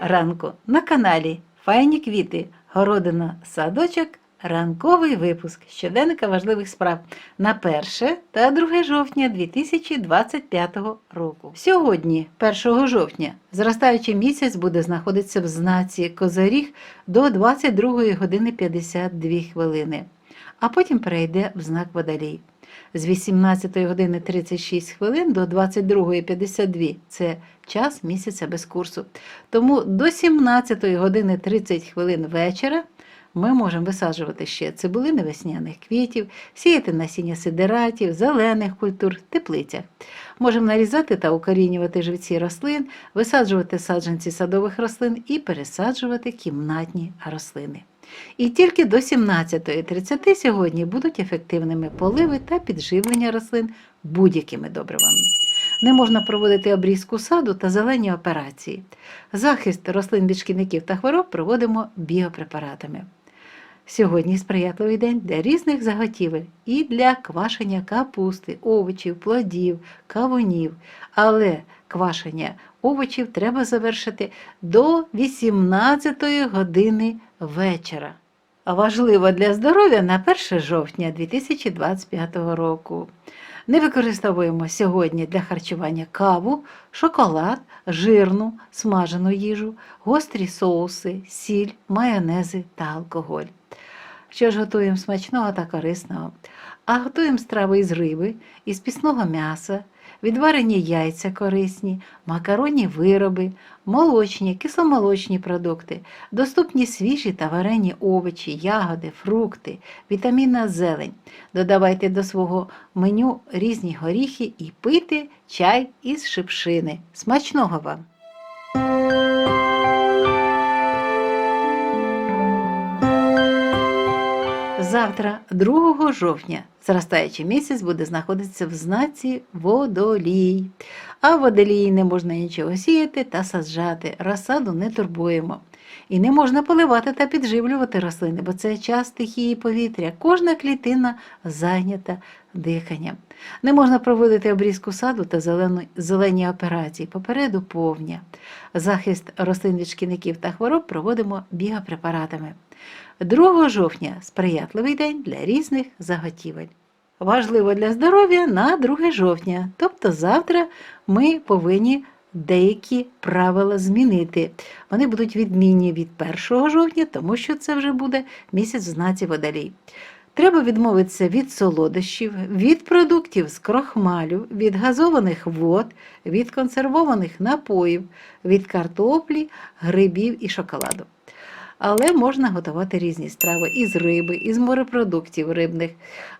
ранку на каналі Файні квіти, городина, садочок, ранковий випуск щоденника важливих справ на 1 та 2 жовтня 2025 року. Сьогодні, 1 жовтня, зростаючий місяць буде знаходитися в знаці Козоріг до 22 години 52 хвилини, а потім перейде в знак Водолій. З 18 години 36 хвилин до 22.52 – це час місяця без курсу. Тому до 17 години 30 хвилин вечора ми можемо висаджувати ще цибулини весняних квітів, сіяти насіння сидератів, зелених культур, теплицях. Можемо нарізати та укорінювати живці рослин, висаджувати саджанці садових рослин і пересаджувати кімнатні рослини. І тільки до 17.30 сьогодні будуть ефективними поливи та підживлення рослин будь-якими добривами. Не можна проводити обрізку саду та зелені операції. Захист рослин від шкідників та хвороб проводимо біопрепаратами. Сьогодні сприятливий день для різних заготівель і для квашення капусти, овочів, плодів, кавунів. Але квашення овочів треба завершити до 18 години вечора. Важливо для здоров'я на 1 жовтня 2025 року. Не використовуємо сьогодні для харчування каву, шоколад, жирну, смажену їжу, гострі соуси, сіль, майонези та алкоголь. Що ж готуємо смачного та корисного? А готуємо страви із риби, із пісного м'яса, відварені яйця корисні, макаронні вироби, молочні, кисломолочні продукти, доступні свіжі та варені овочі, ягоди, фрукти, вітамінна зелень. Додавайте до свого меню різні горіхи і пийте чай із шипшини. Смачного вам! Завтра, 2 жовтня, зростаючий місяць буде знаходитися в знаці водолій. А в водолії не можна нічого сіяти та саджати, розсаду не турбуємо. І не можна поливати та підживлювати рослини, бо це час стихії повітря. Кожна клітина зайнята диханням. Не можна проводити обрізку саду та зелені, операції. Попереду повня. Захист рослин від шкідників та хвороб проводимо біопрепаратами. 2 жовтня сприятливий день для різних заготівель. Важливо для здоров'я на 2 жовтня, тобто завтра ми повинні деякі правила змінити. Вони будуть відмінні від 1 жовтня, тому що це вже буде місяць в знаці водолій. Треба відмовитися від солодощів, від продуктів з крохмалю, від газованих вод, від консервованих напоїв, від картоплі, грибів і шоколаду. Але можна готувати різні страви із риби, із морепродуктів рибних.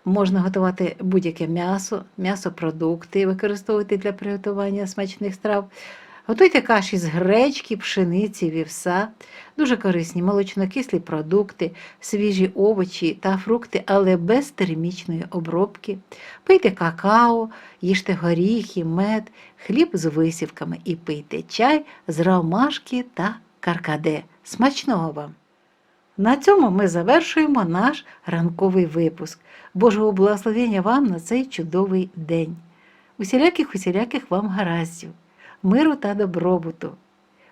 Можна готувати будь-яке м'ясо, м'ясопродукти, використовувати для приготування смачних страв. Готуйте каші з гречки, пшениці, вівса, дуже корисні молочнокислі продукти, свіжі овочі та фрукти, але без термічної обробки. Пийте какао, їжте горіхи, мед, хліб з висівками і пийте чай з ромашки та каркаде. Смачного вам! На цьому ми завершуємо наш ранковий випуск. Божого благословення вам на цей чудовий день. Усіляких усіляких вам гараздів, миру та добробуту,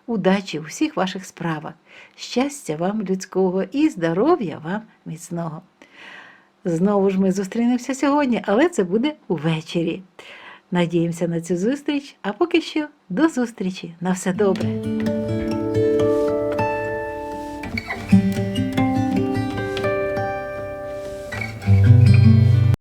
удачі у всіх ваших справах, щастя вам людського і здоров'я вам міцного. Знову ж ми зустрінемося сьогодні, але це буде увечері. Надіємося на цю зустріч, а поки що до зустрічі. На все добре!